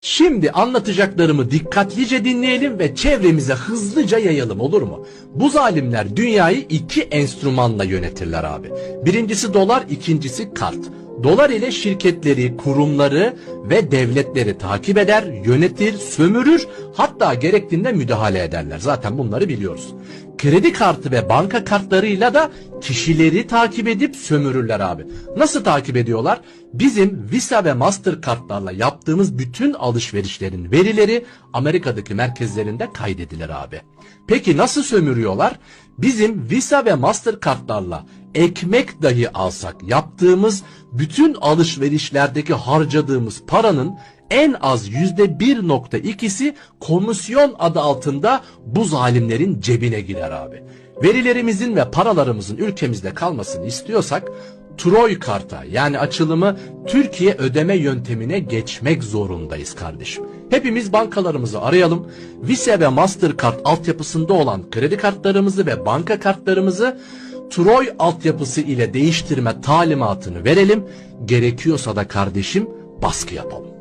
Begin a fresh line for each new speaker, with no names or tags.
Şimdi anlatacaklarımı dikkatlice dinleyelim ve çevremize hızlıca yayalım olur mu? Bu zalimler dünyayı iki enstrümanla yönetirler abi. Birincisi dolar, ikincisi kart. Dolar ile şirketleri, kurumları ve devletleri takip eder, yönetir, sömürür, hatta gerektiğinde müdahale ederler. Zaten bunları biliyoruz. Kredi kartı ve banka kartlarıyla da kişileri takip edip sömürürler abi. Nasıl takip ediyorlar? Bizim Visa ve Mastercard'larla yaptığımız bütün alışverişlerin verileri Amerika'daki merkezlerinde kaydedilir abi. Peki nasıl sömürüyorlar? Bizim Visa ve Mastercard'larla ekmek dahi alsak yaptığımız bütün alışverişlerdeki harcadığımız paranın en az %1.2'si komisyon adı altında bu zalimlerin cebine girer abi. Verilerimizin ve paralarımızın ülkemizde kalmasını istiyorsak Troy karta yani açılımı Türkiye ödeme yöntemine geçmek zorundayız kardeşim. Hepimiz bankalarımızı arayalım. Visa ve Mastercard altyapısında olan kredi kartlarımızı ve banka kartlarımızı Troy altyapısı ile değiştirme talimatını verelim. Gerekiyorsa da kardeşim baskı yapalım.